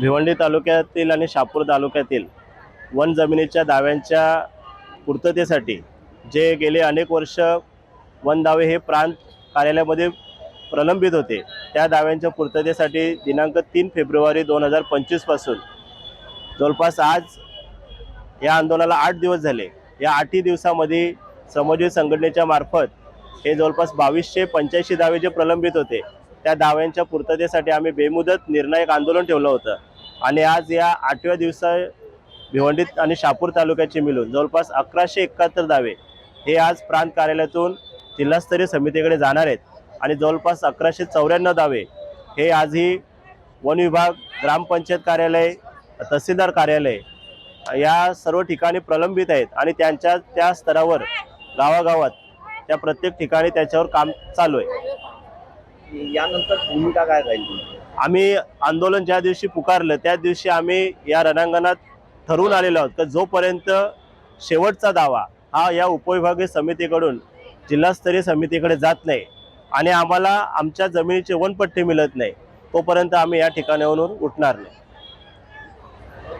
भिवंडी तालुक्यातील आणि शापूर तालुक्यातील वन जमिनीच्या दाव्यांच्या पूर्ततेसाठी जे गेले अनेक वर्ष वन दावे हे प्रांत कार्यालयामध्ये प्रलंबित होते. त्या दाव्यांच्या पूर्ततेसाठी दिनांक तीन फेब्रुवारी दोन हजार पंचवीसपासून जवळपास आज या आंदोलनाला आठ दिवस झाले. या आठही दिवसामध्ये श्रमजीवी संघटनेच्या मार्फत हे जवळपास बावीसशे पंच्याऐंशी दावे जे प्रलंबित होते त्या दाव्यांच्या पूर्ततेसाठी आम्ही बेमुदत निर्णायक आंदोलन ठेवलं होतं. आणि आज या आठव्या दिवसा भिवंडीत आणि शापूर तालुक्याचे मिळून जवळपास अकराशे एकाहत्तर दावे हे आज प्रांत कार्यालयातून जिल्हास्तरीय समितीकडे जाणार आहेत. आणि जवळपास अकराशे चौऱ्याण्णव दावे हे आजही वन विभाग ग्रामपंचायत कार्यालय तहसीलदार कार्यालय या सर्व ठिकाणी प्रलंबित आहेत आणि त्यांच्या त्या स्तरावर गावागावात त्या प्रत्येक ठिकाणी त्याच्यावर काम चालू आहे. यानंतर भूमिका काय राहील आम्ही आंदोलन ज्या दिवशी पुकारलं त्या दिवशी आम्ही या रणांगणात ठरवून आलेलो आहोत की जोपर्यंत शेवटचा दावा हा या उपविभागीय समितीकडून जिल्हास्तरीय समितीकडे जात नाही आणि आम्हाला आमच्या जमिनीचे वनपट्टी मिळत नाही तोपर्यंत आम्ही या ठिकाणावरून उठणार नाही.